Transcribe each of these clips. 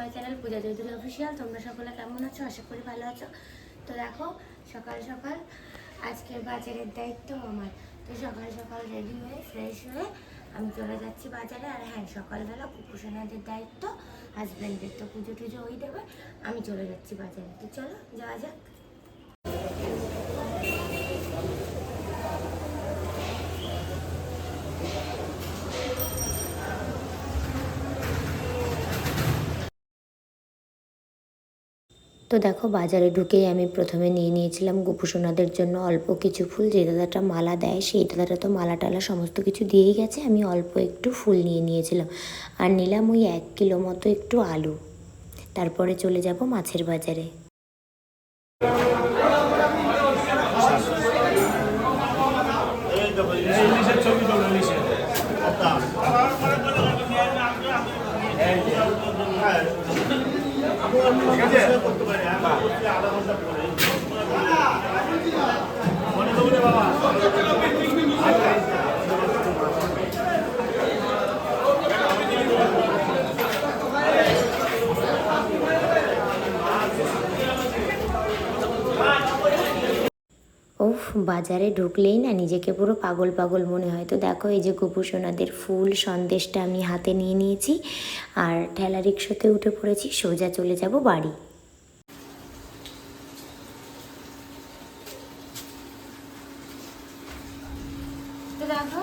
My channel Puja Chowdhury official তোমরা সকলে কেমন আছো? আশা করি ভালো আছো। তো দেখো, সকাল সকাল আজকে বাজারের দায়িত্ব আমার। তো সকাল সকাল রেডি হয়ে ফ্রেশ হয়ে আমি চলে যাচ্ছি বাজারে। আর হ্যাঁ সকালবেলা কুকুরসোনাদের দায়িত্ব হাজব্যান্ডের তো পুজো টুজো ওই দেবে। আমি চলে যাচ্ছি বাজারে। তো চলো, যাওয়া যাক। তো দেখো বাজারে ঢুকেই আমি প্রথমে নিয়ে নিয়েছিলাম গোপুসোনাদের জন্য অল্প কিছু ফুল। যে দাদাটা মালা দেয়, সেই দাদাটা তো মালা টালা সমস্ত কিছু দিয়েই গেছে। আমি অল্প একটু ফুল নিয়ে নিয়েছিলাম। আর নিলাম ওই এক কিলো মতো একটু আলু। তারপরে চলে যাব মাছের বাজারে ইলিশের ছবি তোলো ইলিশের ঠিক আছে মনে দেবো রে বাবা ওফ বাজারে ঢুকলেই না নিজেকে পুরো পাগল পাগল মনে হয়। তো দেখো, এই যে গোপুসোনাদের ফুল সন্দেশটা আমি হাতে নিয়ে নিয়েছি আর ঠেলা রিক্সাতে উঠে পড়েছি, সোজা চলে যাব বাড়ি। তো দেখো,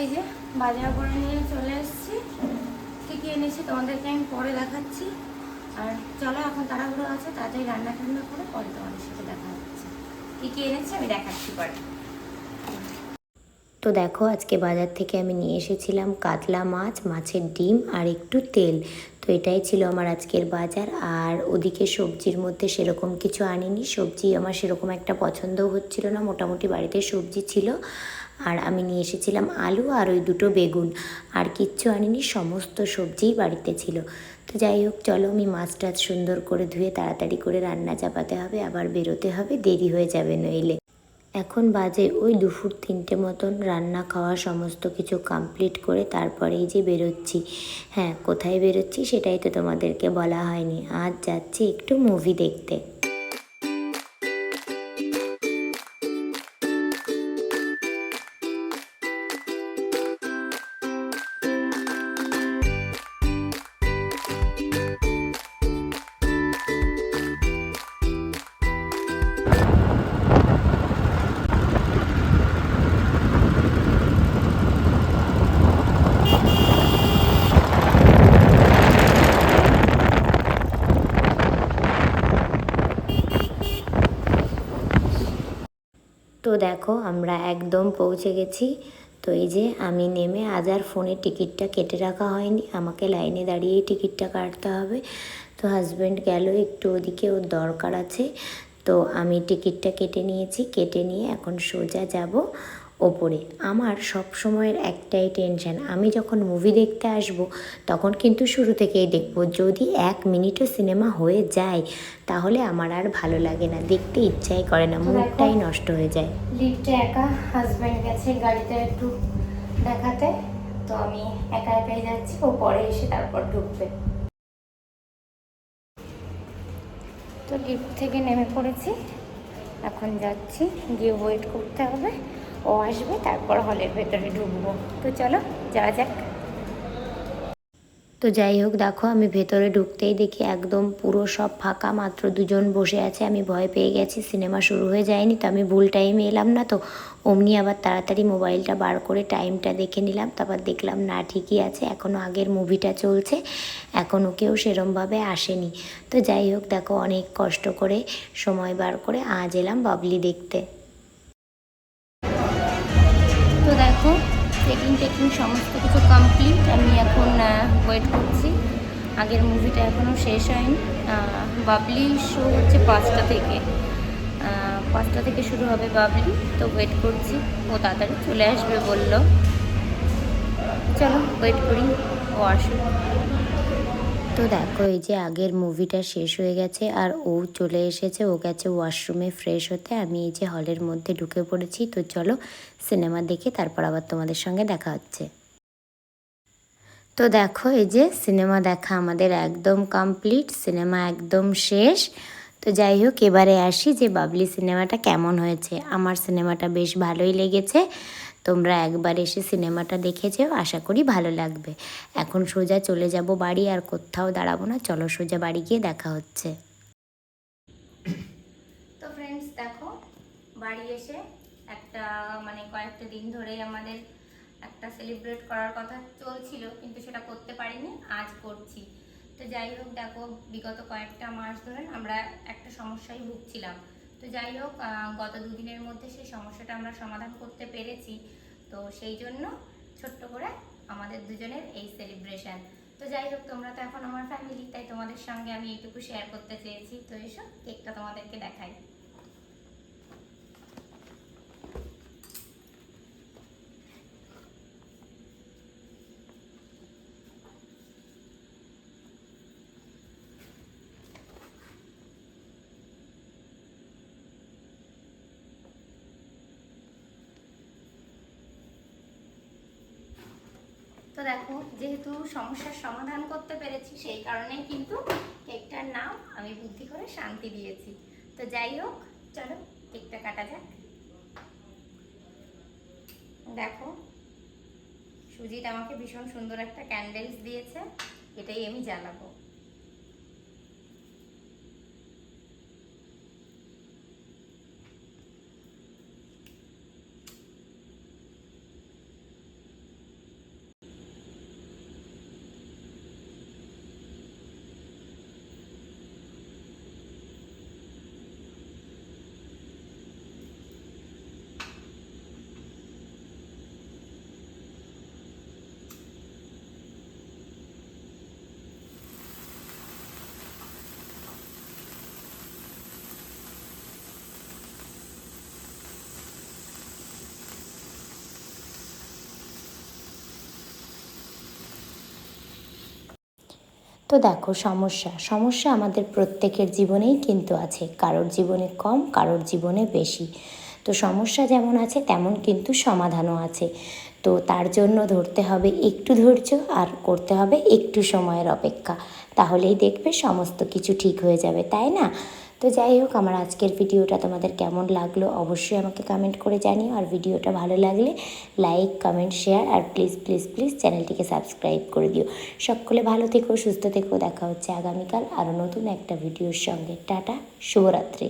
এই যে বাজার করে নিয়ে চলে এসেছি। কী এনেছি তোমাদেরকে আমি পরে দেখাচ্ছি। আর চলো, এখন তাড়াহুড়ো আছে, তাড়াতাড়ি রান্না টান্না করে পরে তোমাদের সাথে দেখা হচ্ছে তো দেখো, আজকে বাজার থেকে আমি নিয়ে এসেছিলাম কাতলা মাছ, মাছের ডিম আর একটু তেল। তো এটাই ছিল আমার আজকের বাজার। আর ওদিকে সবজির মধ্যে সেরকম কিছু আনিনি। সবজি আমার সেরকম একটা পছন্দও হচ্ছিল না। মোটামুটি বাড়িতে সবজি ছিল। আর আমি নিয়ে এসেছিলাম আলু আর ওই দুটো বেগুন। আর কিচ্ছু আনিনি, সমস্ত সবজিই বাড়িতে ছিল। তো যাই হোক, চলো আমি মাছ টাছ সুন্দর করে ধুয়ে তাড়াতাড়ি করে রান্না চাপাতে হবে, আবার বেরোতে হবে, দেরি হয়ে যাবে নইলে। এখন বাজে ওই দুপুর তিনটে মতন, রান্না খাওয়া সমস্ত কিছু কমপ্লিট করে তারপরেই যে বেরোচ্ছি। হ্যাঁ কোথায় বেরোচ্ছি সেটাই তো তোমাদেরকে বলা হয়নি। আজ যাচ্ছি একটু মুভি দেখতে। তো দেখো, আমরা একদম পৌঁছে গেছি। তো এই যে আমি নেমে আজ আর ফোনে টিকিটটা কেটে রাখা হয়নি। আমাকে লাইনে দাঁড়িয়েই টিকিটটা কাটতে হবে। তো হাজব্যান্ড গেল, একটু ওদিকে ওর দরকার আছে। তো আমি টিকিটটা কেটে নিয়েছি। কেটে নিয়ে এখন সোজা যাব। ওপরে। আমার সব সময়ের একটাই টেনশন আমি যখন মুভি দেখতে আসব তখন কিন্তু শুরু থেকেই দেখব যদি এক মিনিটও সিনেমা হয়ে যায় তাহলে আমার আর ভালো লাগে না দেখতে ইচ্ছাই করে না মুডটাই নষ্ট হয়ে যায়। লিফটে একা হাজব্যান্ড গেছে গাড়িতে একটু দেখাতে তো আমি একা একাই যাচ্ছি ও পরে এসে তারপর ঢুকবে। তো লিফট থেকে নেমে পড়েছি এখন যাচ্ছি গিয়ে ওয়েট করতে হবে। ও আসবে, তারপর হলের ভেতরে ঢুকবো। তো চলো, যাওয়া যাক। তো যাই হোক, দেখো আমি ভেতরে ঢুকতেই দেখি একদম পুরো সব ফাঁকা, মাত্র দুজন বসে আছে। আমি ভয় পেয়ে গেছি, সিনেমা শুরু হয়ে যায়নি, তো আমি ভুল টাইমে এলাম না তো। অমনি আবার তাড়াতাড়ি মোবাইলটা বার করে টাইমটা দেখে নিলাম, তারপর দেখলাম, না, ঠিকই আছে এখনও আগের মুভিটা চলছে এখনও কেউ সেরমভাবে আসেনি। তো যাই হোক, দেখো অনেক কষ্ট করে সময় বার করে আজ এলাম বাবলি দেখতে। দেখো চেকিং টেকিং সমস্ত কিছু কমপ্লিট আমি এখন ওয়েট করছি। আগের মুভিটা এখনও শেষ হয়নি। বাবলি শো হচ্ছে পাঁচটা থেকে। পাঁচটা থেকে শুরু হবে বাবলি, তো ওয়েট করছি। ও তাড়াতাড়ি চলে আসবে বলল। চলো ওয়েট করি, ও আসুক। তো দেখো, এই যে আগের মুভিটা শেষ হয়ে গেছে আর ও চলে এসেছে, ও গেছে ওয়াশরুমে ফ্রেশ হতে। আমি এই যে হলের মধ্যে ঢুকে পড়েছি, তো চলো সিনেমা দেখে তারপর আবার তোমাদের সঙ্গে দেখা হচ্ছে। তো দেখো, এই যে সিনেমা দেখা আমাদের একদম কমপ্লিট সিনেমা একদম শেষ। তো যাই হোক, এবারে আসি যে বাবলি সিনেমাটা কেমন হয়েছে। আমার সিনেমাটা বেশ ভালোই লেগেছে। তোমরা একবার এসে সিনেমাটা দেখে যেও, আশা করি ভালো লাগবে। এখন সোজা চলে যাব বাড়ি, আর কোথাও দাঁড়াবো না। চলো সোজা বাড়ি গিয়ে দেখা হচ্ছে। তো ফ্রেন্ডস দেখো, বাড়ি এসে একটা মানে কয়েকটা দিন ধরেই আমাদের একটা সেলিব্রেট করার কথা চলছিল, কিন্তু সেটা করতে পারিনি। আজ করছি। তো যাই হোক দেখো, বিগত কয়েকটা মাস ধরে আমরা একটা সমস্যায় ভুগছিলাম। তো যাই হোক গত দুদিনের মধ্যে সেই সমস্যাটা আমরা সমাধান করতে পেরেছি। তো সেই জন্য ছোট্ট করে আমাদের দুজনের এই সেলিব্রেশন তো যাই হোক তোমরা তো এখন আমার ফ্যামিলি তাই তোমাদের সঙ্গে আমি এইটুকু শেয়ার করতে চেয়েছি। তো এসো কেকটা তোমাদেরকে দেখাই। তো দেখো, যেহেতু সমস্যার সমাধান করতে পেরেছি, সেই কারণে কিন্তু কেকটার নাম আমি বুদ্ধি করে শান্তি দিয়েছি। তো যাই হোক, চলো কেকটা কাটা যাক। দেখো, সুজিত আমাকে ভীষণ সুন্দর একটা ক্যান্ডেলস দিয়েছে, এটাই আমি জ্বালাবো। তো দেখো, সমস্যা। সমস্যা আমাদের প্রত্যেকের জীবনেই কিন্তু আছে। কারোর জীবনে কম, কারোর জীবনে বেশি। তো সমস্যা যেমন আছে, তেমন কিন্তু সমাধানও আছে। তো তার জন্য ধরতে হবে একটু ধৈর্য আর করতে হবে একটু সময়ের অপেক্ষা। তাহলেই দেখবে সমস্ত কিছু ঠিক হয়ে যাবে, তাই না? তো যাই হোক, আমার আজকের ভিডিওটা তোমাদের কেমন লাগল অবশ্যই আমাকে কমেন্ট করে জানিও। আর ভিডিওটা ভালো লাগলে লাইক কমেন্ট শেয়ার আর প্লিজ প্লিজ প্লিজ চ্যানেলটিকে সাবস্ক্রাইব করে দিও। সকলে ভালো থেকো, সুস্থ থেকো। দেখা হচ্ছে আগামীকাল আরও নতুন একটা ভিডিওর সঙ্গে। টাটা, শুভরাত্রি।